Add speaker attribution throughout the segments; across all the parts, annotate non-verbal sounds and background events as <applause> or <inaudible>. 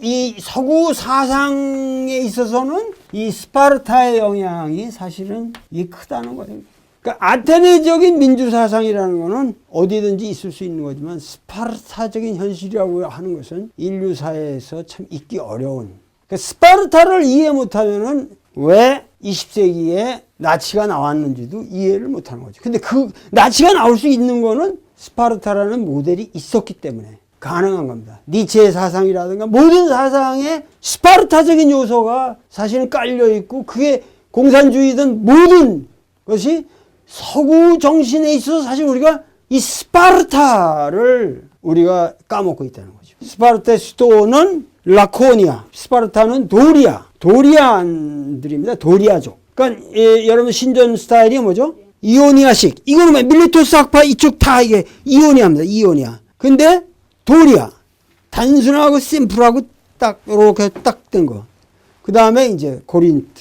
Speaker 1: 이 서구 사상에 있어서는 이 스파르타의 영향이 사실은 이 크다는 거예요. 그러니까 아테네적인 민주 사상이라는 거는 어디든지 있을 수 있는 거지만 스파르타적인 현실이라고 하는 것은 인류 사회에서 참 있기 어려운. 그러니까 스파르타를 이해 못하면은 왜 20세기에 나치가 나왔는지도 이해를 못하는 거죠. 근데 그 나치가 나올 수 있는 거는 스파르타라는 모델이 있었기 때문에 가능한 겁니다. 니체의 사상이라든가 모든 사상에 스파르타적인 요소가 사실은 깔려 있고 그게 공산주의든 모든 것이 서구 정신에 있어서 사실 우리가 이 스파르타를 우리가 까먹고 있다는 거죠. 스파르타의 수도는 라코니아, 스파르타는 도리아, 도리안들입니다. 도리아족. 그러니까 예, 여러분 신전 스타일이 뭐죠? 이오니아식. 이거는 뭐 밀리토스 학파 이쪽 다 이게 이오니아입니다. 이오니아. 근데 도리아. 단순하고 심플하고 딱 이렇게 딱 된 거. 그 다음에 이제 고린트.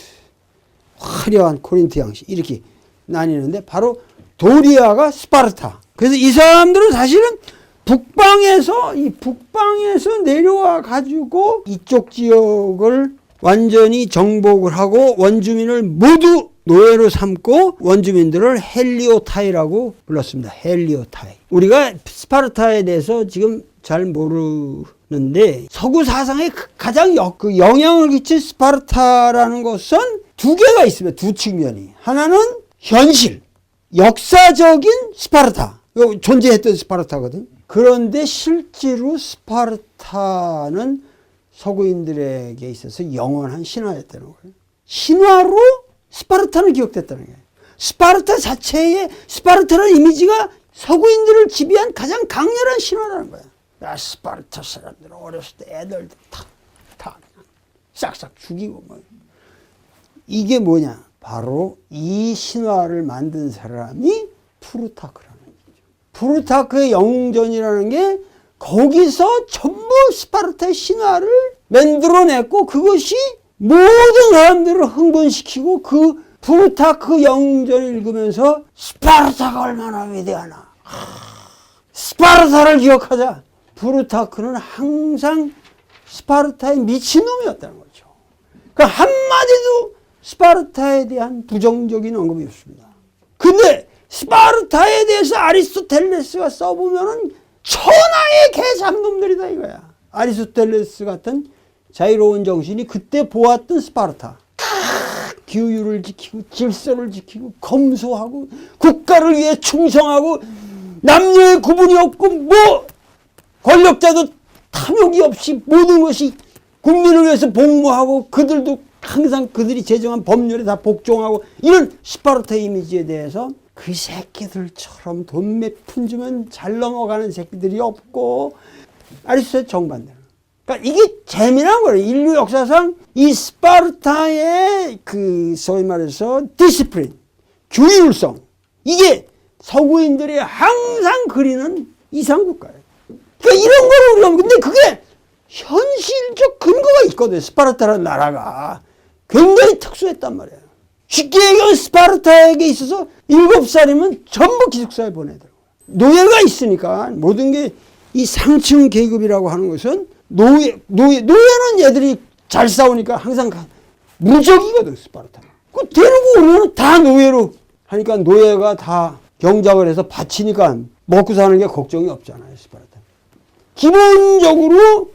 Speaker 1: 화려한 코린트 양식 이렇게 나뉘는데 바로 도리아가 스파르타. 그래서 이 사람들은 사실은 북방에서 이 북방에서 내려와 가지고 이쪽 지역을 완전히 정복을 하고 원주민을 모두 노예로 삼고 원주민들을 헬리오타이라고 불렀습니다. 헬리오타이. 우리가 스파르타에 대해서 지금 잘 모르는데 서구 사상에 가장 여- 그 영향을 끼친 스파르타라는 것은 두 개가 있습니다. 두 측면이. 하나는 현실, 역사적인 스파르타. 존재했던 스파르타거든. 그런데 실제로 스파르타는 서구인들에게 있어서 영원한 신화였다는 거예요. 신화로 스파르타는 기억됐다는 거예요. 스파르타 자체의 스파르타라는 이미지가 서구인들을 지배한 가장 강렬한 신화라는 거예요. 야, 스파르타 사람들은 어렸을 때 애들 다, 다 싹싹 죽이고 뭐. 이게 뭐냐? 바로 이 신화를 만든 사람이 프루타크라는 거죠. 프루타크의 영웅전이라는 게 거기서 전부 스파르타의 신화를 만들어냈고 그것이 모든 사람들을 흥분시키고 그 프루타크 영웅전을 읽으면서 스파르타가 얼마나 위대하나. 하, 스파르타를 기억하자. 프루타크는 항상 스파르타의 미친놈이었다는 거죠. 그 한마디도 스파르타에 대한 부정적인 언급이 없습니다. 근데 스파르타에 대해서 아리스토텔레스가 써보면은 천하의 개잡놈들이다 이거야. 아리스토텔레스 같은 자유로운 정신이 그때 보았던 스파르타. 규율을 지키고 질서를 지키고 검소하고 국가를 위해 충성하고 남녀의 구분이 없고 뭐 권력자도 탐욕이 없이 모든 것이 국민을 위해서 복무하고 그들도 항상 그들이 제정한 법률에 다 복종하고 이런 스파르타 이미지에 대해서 그 새끼들처럼 돈 몇 푼 주면 잘 넘어가는 새끼들이 없고 아리스토텔 정반대로. 그러니까 이게 재미난 거예요. 인류 역사상 이 스파르타의 그 소위 말해서 디시플린, 규율성 이게 서구인들이 항상 그리는 이상국가예요. 그러니까 이런 거를 우리가 근데 그게 현실적 근거가 있거든. 스파르타라는 나라가 굉장히 특수했단 말이에요. 쉽게 얘기하면 스파르타에게 있어서 일곱 살이면 전부 기숙사에 보내더라고요. 노예가 있으니까 모든 게 이 상층 계급이라고 하는 것은 노예, 노예, 노예는 얘들이 잘 싸우니까 항상 가- 무적이거든, 스파르타는. 그 데리고 오면 다 노예로 하니까 노예가 다 경작을 해서 바치니까 먹고 사는 게 걱정이 없잖아요, 스파르타. 기본적으로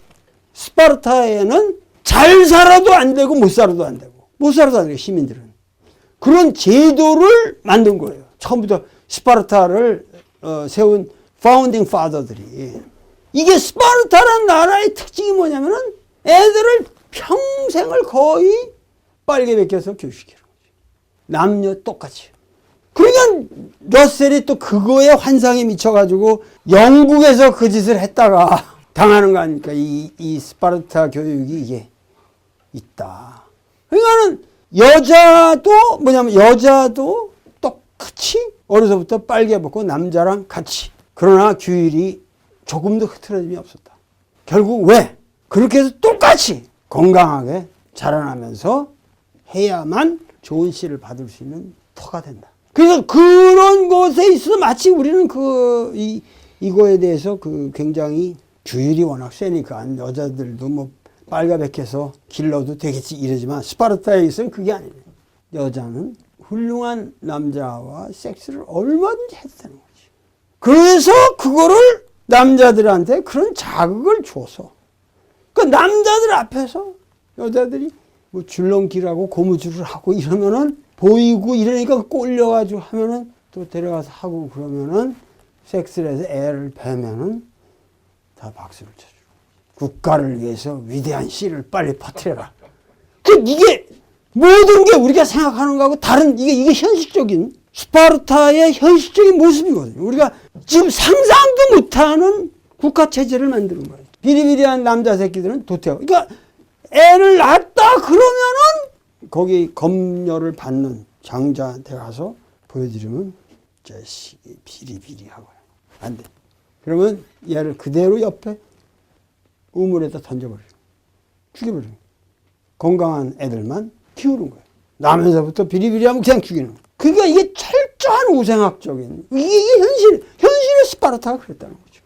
Speaker 1: 스파르타에는 잘 살아도 안 되고 못 살아도 안 되고 못 살아도 안 되고 시민들은 그런 제도를 만든 거예요. 처음부터 스파르타를 어, 세운 파운딩 파더들이 이게 스파르타라는 나라의 특징이 뭐냐면은 애들을 평생을 거의 빨개 벗겨서 교육시키는 거죠. 남녀 똑같이. 그러니까 러셀이 또 그거에 환상에 미쳐가지고 영국에서 그 짓을 했다가 <laughs> 당하는 거 아닙니까? 이, 이 스파르타 교육이 이게 있다. 그러니까는 여자도 뭐냐면 여자도 똑같이 어려서부터 빨개 벗고 남자랑 같이. 그러나 규율이 조금도 흐트러짐이 없었다. 결국 왜? 그렇게 해서 똑같이 건강하게 자라나면서 해야만 좋은 씨를 받을 수 있는 터가 된다. 그래서 그런 것에 있어서 마치 우리는 그, 이, 이거에 대해서 그 굉장히 규율이 워낙 세니까 여자들도 뭐 빨가백해서 길러도 되겠지 이러지만 스파르타에서는 그게 아니에요. 여자는 훌륭한 남자와 섹스를 얼마든지 해도 되는 거지. 그래서 그거를 남자들한테 그런 자극을 줘서 그 남자들 앞에서 여자들이 뭐 줄넘기라고 고무줄을 하고 이러면은 보이고 이러니까 꼴려가지고 하면은 또 데려가서 하고 그러면은 섹스를 해서 애를 베면은 다 박수를 쳐주고 국가를 위해서 위대한 씨를 빨리 퍼뜨려라. 그 이게 모든 게 우리가 생각하는 거하고 다른 이게 이게 현실적인 스파르타의 현실적인 모습이거든요. 우리가 지금 상상도 못하는 국가 체제를 만드는 거예요. 비리비리한 남자 새끼들은 도태하고. 그러니까 애를 낳았다 그러면은 거기 검열을 받는 장자한테 가서 보여드리면 자식이 비리비리하고요. 안 돼. 그러면 얘를 그대로 옆에 우물에다 던져버려요. 죽여버려요. 건강한 애들만 키우는 거예요. 나면서부터 비리비리하면 그냥 죽이는 거예요. 그러니까 이게 철저한 우생학적인 이게, 이게 현실 현실의 스파르타가 그랬다는 거죠.